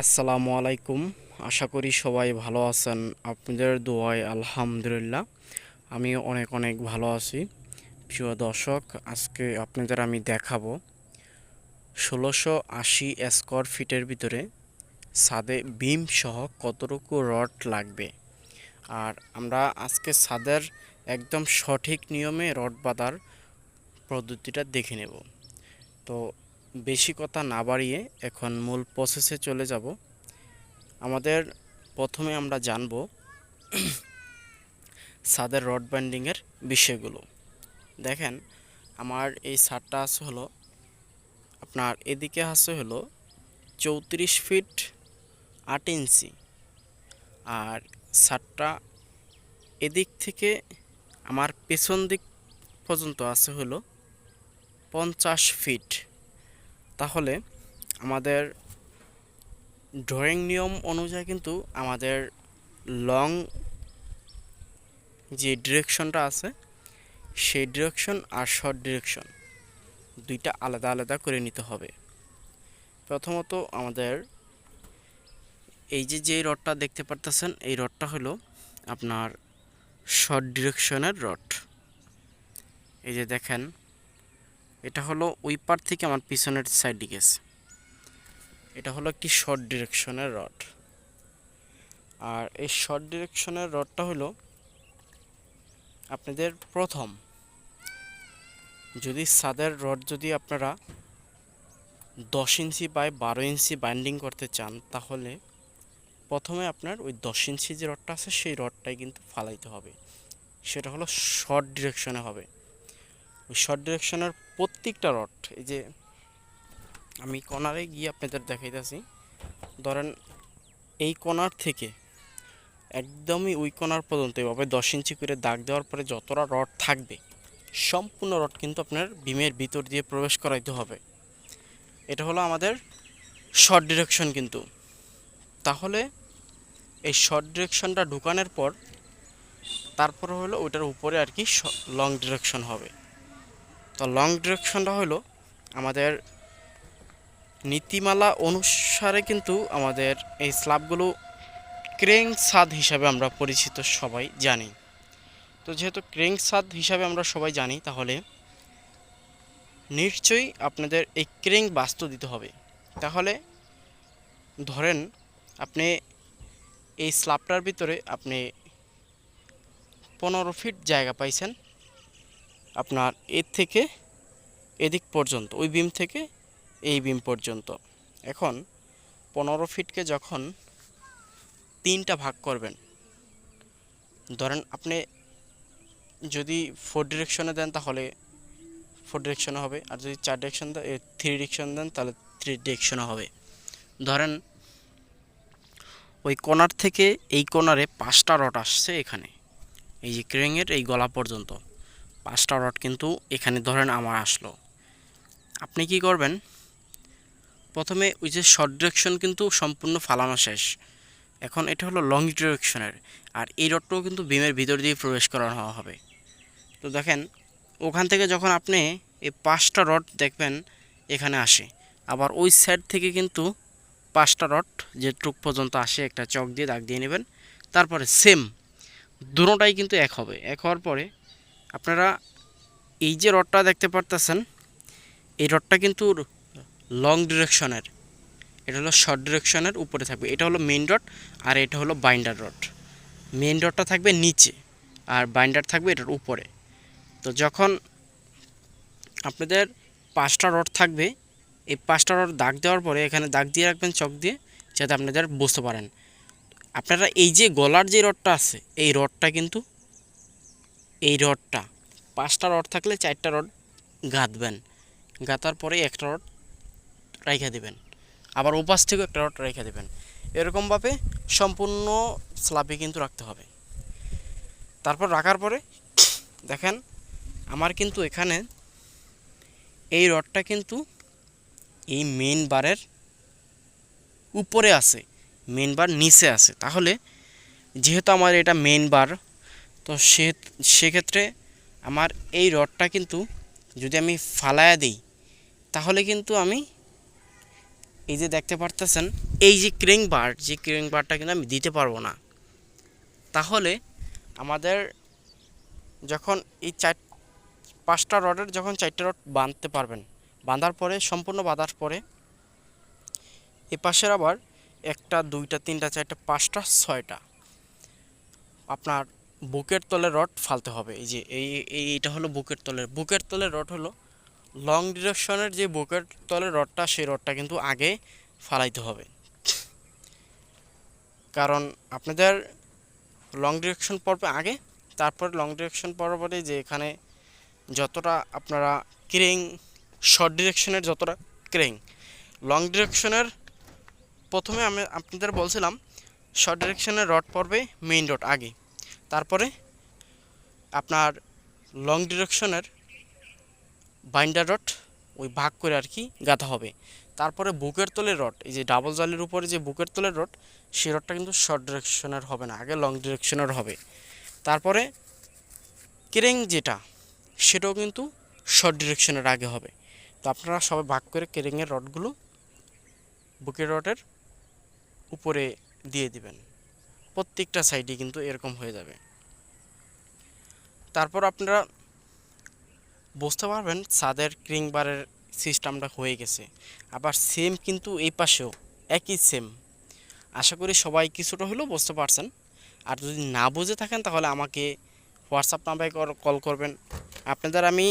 আসসালামু আলাইকুম। আশা করি সবাই ভালো আছেন। আপনাদের দোয়ায় আলহামদুলিল্লাহ, আমি অনেক অনেক ভালো আছি। প্রিয় দর্শক, আজকে আপনাদের আমি দেখাবো ষোলোশো আশি স্কোয়ার ফিটের ভিতরে ছাদে বিম সহ কতটুকু রড লাগবে। আর আমরা আজকে ছাদের একদম সঠিক নিয়মে রড বাঁধার পদ্ধতিটা দেখে নেব। তো বেশি কথা না বাড়িয়ে এখন মূল প্রসেসে চলে যাব। আমাদের প্রথমে আমরা জানব সাদের রড ব্যান্ডিংয়ের বিষয়গুলো। দেখেন, আমার এই সারটা আছে হলো, আপনার এদিকে আছে হলো চৌত্রিশ ফিট আট ইঞ্চি। আর সারটা এদিক থেকে আমার পেছন দিক পর্যন্ত আছে হলো পঞ্চাশ ফিট। তাহলে আমাদের ড্রয়িং নিয়ম অনুযায়ী কিন্তু আমাদের লং যে ডিরেকশনটা আছে, সেই ডিরেকশন আর শর্ট ডিরেকশন দুইটা আলাদা আলাদা করে নিতে হবে। প্রথমত আমাদের এই যে যে রডটা দেখতে পারতেছেন, এই রডটা হলো আপনার শর্ট ডিরেকশনের রড। এই যে দেখেন এটা হলো ওই পার থেকে আমার পিছনের সাইডে গেছে। এটা হলো একটি শর্ট ডিরেকশনের রড আর এই শর্ট ডিরেকশনের রডটা হলো আপনাদের প্রথম। যদি সাদের রড যদি আপনারা দশ ইঞ্চি বাই বারো ইঞ্চি বাইন্ডিং করতে চান, তাহলে প্রথমে আপনার ওই দশ ইঞ্চি যে রডটা আছে, সেই রডটাই কিন্তু ফালাইতে হবে। সেটা হলো শর্ট ডিরেকশনে হবে। ওই শর্ট ডিরেকশনের প্রত্যেকটা রড এই যে আমি কর্নারে গিয়ে আপনাদের দেখাইতেছি। ধরেন এই কর্নার থেকে একদমই ওই কর্নার পর্যন্ত এভাবে দশ ইঞ্চি করে দাগ দেওয়ার পরে যতটা রড থাকবে, সম্পূর্ণ রড কিন্তু আপনার বিমের ভিতর দিয়ে প্রবেশ করাইতে হবে। এটা হলো আমাদের শর্ট ডিরেকশন কিন্তু। তাহলে এই শর্ট ডিরেকশনটা ঢুকানোর পর, তারপর হলো ওইটার উপরে আর কি লং ডিরেকশন হবে। তো লং ডিরেকশনটা হলো আমাদের নীতিমালা অনুসারে কিন্তু আমাদের এই স্ল্যাবগুলো ক্রেং সাদ হিসাবে আমরা পরিচিত সবাই জানি। তো যেহেতু ক্রেং সাদ হিসাবে আমরা সবাই জানি, তাহলে নিশ্চয়ই আপনাদের এই ক্রেং বাস্তু দিতে হবে। তাহলে ধরেন আপনি এই স্ল্যাবটার ভিতরে আপনি পনেরো ফিট জায়গা পাইছেন আপনার এর থেকে এদিক পর্যন্ত, ওই বিম থেকে এই বিম পর্যন্ত। এখন পনেরো ফিটকে যখন তিনটা ভাগ করবেন, ধরেন আপনি যদি ফোর ডিরেকশনে দেন তাহলে ফোর ডিরেকশনে হবে, আর যদি চার ডিরেকশন থ্রি ডিরেকশন দেন তাহলে থ্রি ডিরেকশনে হবে। ধরেন ওই কোনার থেকে এই কোনারে পাঁচটা রড আসছে এখানে, এই যে ক্রেঙের এই গলা পর্যন্ত। পাঁচটা রড কিন্তু এখানে ধরেন আমার আসলো। আপনি কি করবেন? প্রথমে ওই যে শর্ট ডিরেকশন কিন্তু সম্পূর্ণ ফালানো শেষ। এখন এটা হলো লং ডিরেকশনের আর এই রডটাও কিন্তু বিমের ভিতর দিয়ে প্রবেশ করানো হবে। তো দেখেন, ওখান থেকে যখন আপনি এই পাঁচটা রড দেখবেন, এখানে আসে। আবার ওই সাইড থেকে কিন্তু পাঁচটা রড যে টুক পর্যন্ত আসে, একটা চক দিয়ে দাগ দিয়ে নেবেন। তারপরে সেম দুটোটাই কিন্তু এক হবে। এক হওয়ার পরে আপনারা এই যে রডটা দেখতে পারতেছেন, এই রডটা কিন্তু লং ডিরেকশনের এটা হলো শর্ট ডিরেকশনের উপরে থাকবে। এটা হলো মেইন রড আর এটা হলো বাইন্ডার রড মেইন রডটা থাকবে নিচে আর বাইন্ডার থাকবে এটার উপরে। তো যখন আপনাদের পাঁচটা রড থাকবে, এই পাঁচটা রড দাগ দেওয়ার পরে এখানে দাগ দিয়ে রাখবেন, চক দিয়ে, যাতে আপনাদের বুঝতে পারেন। আপনারা এই যে গলার যে রডটা আছে, এই রডটা কিন্তু এই রডটা। পাঁচটা রড থাকলে চারটা রড গাঁথবেন। গাঁথার পরে একটা রড রেখে দেবেন। আবার ওপাশ থেকেও একটা রড রেখে দেবেন। এরকমভাবে সম্পূর্ণ স্ল্যাবে কিন্তু রাখতে হবে। তারপর রাখার পরে দেখেন, আমার কিন্তু এখানে এই রডটা কিন্তু এই মেন বারের উপরে আছে মেন বার নিচে আছে। তাহলে যেহেতু আমার এটা মেন বার তো সে, সেক্ষেত্রে আমার এই রডটা কিন্তু যদি আমি ফালায়া দিই, তাহলে কিন্তু আমি এই যে দেখতে পারতেছেন, এই যে ক্রিং বার, যে ক্রিং বারটা কিন্তু আমি দিতে পারব না। তাহলে আমাদের যখন এই চার, পাঁচটা রডের যখন চারটে রড বাঁধতে পারবেন, বাঁধার পরে, সম্পূর্ণ বাঁধার পরে, এ পাশের আবার একটা, দুইটা, তিনটা, চারটা, পাঁচটা, ছয়টা, আপনার বুকের তলে রড ফালতে হবে। এই যে, এই, এই- এইটা হলো বুকের তলের বুকের তলের রড হলো লং ডিরেকশনের যে বুকের তলের রডটা, সেই রডটা কিন্তু আগে ফালাইতে হবে। কারণ আপনাদের লং ডিরেকশন পড়বে আগে, তারপর লং ডিরেকশন পরপরে যে এখানে যতটা আপনারা ক্রেং শর্ট ডিরেকশনের যতটা ক্রেং লং ডিরেকশনের প্রথমে আমি আপনাদের বলছিলাম শর্ট ডিরেকশনের রড পড়বে মেইন রড আগে। তারপরে আপনার লং ডিরেকশনের বাইন্ডার রড ওই ভাগ করে আর কি গাঁথা হবে। তারপরে বুকের তলের রড এই যে ডাবল জালির উপরে যে বুকের তলের রড সেই রডটা কিন্তু শর্ট ডিরেকশনের হবে না, আগে লং ডিরেকশনের হবে। তারপরে ক্রেং যেটা, সেটাও কিন্তু শর্ট ডিরেকশনের আগে হবে। তো আপনারা সবাই ভাগ করে কেরিংয়ের রডগুলো বুকের রডের উপরে দিয়ে দিবেন। প্রত্যেকটা সাইডে কিন্তু এরকম হয়ে যাবে। তারপর আপনারা বুঝতে পারবেন ছাদের ক্রিং বারের সিস্টেমটা হয়ে গেছে। আবার সেম কিন্তু এই পাশেও, একই সেম আশা করি সবাই কিছুটা হলেও বুঝতে পারছেন। আর যদি না বুঝে থাকেন তাহলে আমাকে হোয়াটসঅ্যাপ নাম্বারে কল করবেন। আপনাদের আমি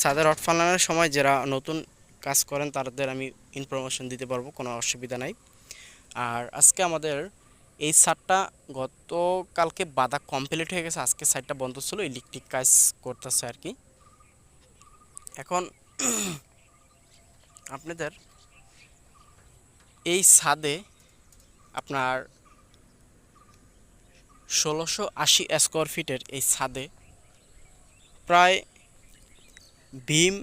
ছাদের রড ফালানোর সময় যারা নতুন কাজ করেন তাদের আমি ইনফরমেশন দিতে পারব, কোনো অসুবিধা নাই। আর আজকে আমাদের এই সারটা গতকালকে বাধা কমপ্লিট হয়ে গেছে, আজকে সাইডটা বন্ধ ছিল ইলেকট্রিক কাজ করতেছে আর কি। এখন আপনাদের এই ছাদে আপনার ষোলোশো আশি স্কোয়ার ফিটের এই ছাদে প্রায় বিম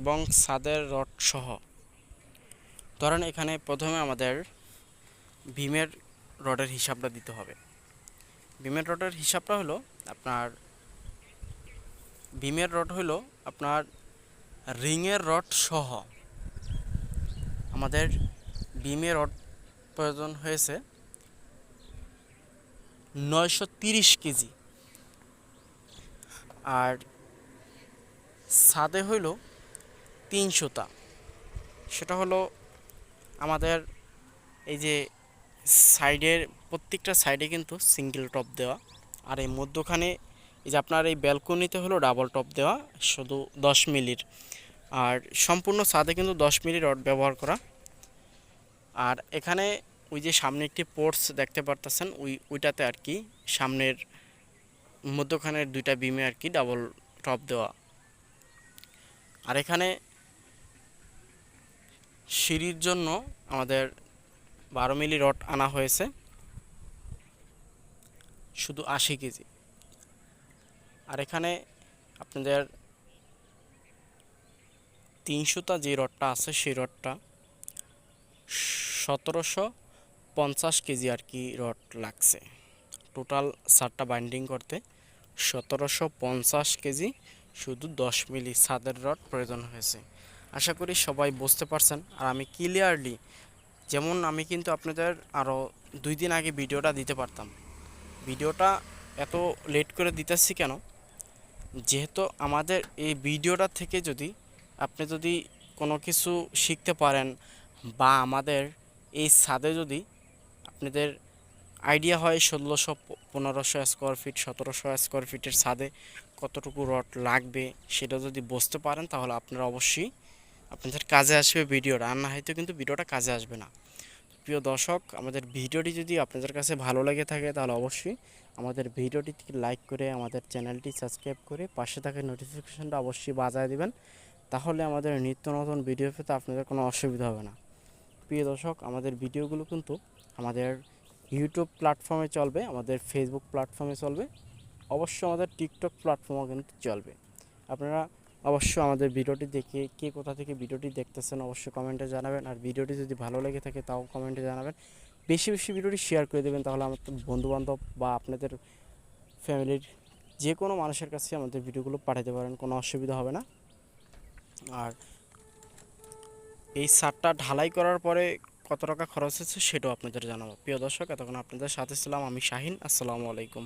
এবং ছাদের রড সহ। ধরেন এখানে প্রথমে আমাদের ভীমের রডের হিসাবটা দিতে হবে। বিমের রডের হিসাবটা হলো আপনার, বিমের রড হলো আপনার রিংয়ের রড সহ। আমাদের বিমের রড প্রয়োজন হয়েছে নয়শো তিরিশ কেজি। আর ছাদে হইল তিনশোটা সেটা হলো আমাদের এই যে সাইডের, প্রত্যেকটা সাইডে কিন্তু সিঙ্গেল টপ দেওয়া। আর এই মধ্যখানে এই যে আপনার এই ব্যালকনিতে হলো ডাবল টপ দেওয়া, শুধু দশ মিলির। আর সম্পূর্ণ ছাদে কিন্তু দশ মিলি রড ব্যবহার করা। আর এখানে ওই যে সামনে একটি পোর্টস দেখতে পারতেছেন, ওই, ওইটাতে আর কি সামনের মধ্যখানের দুইটা বিমে আর কি ডাবল টপ দেওয়া। আর এখানে সিঁড়ির জন্য আমাদের বারো মিলি রড আনা হয়েছে। শুধু আশি কেজি। আর এখানে আপনাদের তিনশোটা যে রডটা আছে, সেই রডটা সতেরোশো পঞ্চাশ কেজি আর কি রড লাগছে। টোটাল সারটা বাইন্ডিং করতে সতেরোশো পঞ্চাশ কেজি শুধু দশ মিলি ছাদের রড প্রয়োজন হয়েছে। আশা করি সবাই বুঝতে পারছেন। আর আমি ক্লিয়ারলি যেমন আমি কিন্তু আপনাদের আরও দুই দিন আগে ভিডিওটা দিতে পারতাম। ভিডিওটা এত লেট করে দিতেছি কেন? যেহেতু আমাদের এই ভিডিওটা থেকে যদি আপনি যদি কোনো কিছু শিখতে পারেন বা আমাদের এই ছাদে যদি আপনাদের আইডিয়া হয় ষোলোশো পনেরোশো স্কোয়ার ফিট সতেরোশো স্কোয়ার ফিটের ছাদে কতটুকু রড লাগবে সেটা যদি বুঝতে পারেন তাহলে আপনারা অবশ্যই আপনাদের কাজে আসবে ভিডিওটা আর না হয়তো কিন্তু ভিডিওটা কাজে আসবে না। প্রিয় দর্শক, আমাদের ভিডিওটি যদি আপনাদের কাছে ভালো লেগে থাকে, তাহলে অবশ্যই আমাদের ভিডিওটিকে লাইক করে, আমাদের চ্যানেলটি সাবস্ক্রাইব করে পাশে থাকা নোটিফিকেশনটা অবশ্যই বাজায় দিবেন। তাহলে আমাদের নিত্য নতুন ভিডিও পেতে আপনাদের কোনো অসুবিধা হবে না। প্রিয় দর্শক, আমাদের ভিডিওগুলো কিন্তু আমাদের ইউটিউব প্ল্যাটফর্মে চলবে, আমাদের ফেসবুক প্ল্যাটফর্মে চলবে, অবশ্যই আমাদের টিকটক প্ল্যাটফর্মও কিন্তু চলবে। আপনারা অবশ্যই আমাদের ভিডিওটি দেখে কে কোথা থেকে ভিডিওটি দেখতেছেন অবশ্যই কমেন্টে জানাবেন। আর ভিডিওটি যদি ভালো লেগে থাকে তাও কমেন্টে জানাবেন। বেশি বেশি ভিডিওটি শেয়ার করে দেবেন তাহলে আমাদের বন্ধুবান্ধব বা আপনাদের ফ্যামিলির যে কোনো মানুষের কাছে আমাদের ভিডিওগুলো পাঠাতে পারেন, কোনো অসুবিধা হবে না। আর এই ছাদটা ঢালাই করার পরে কত টাকা খরচ হচ্ছে সেটাও আপনাদের জানাব। প্রিয় দর্শক, এতক্ষণ আপনাদের সাথে ছিলাম আমি শাহিন। আসসালামু আলাইকুম।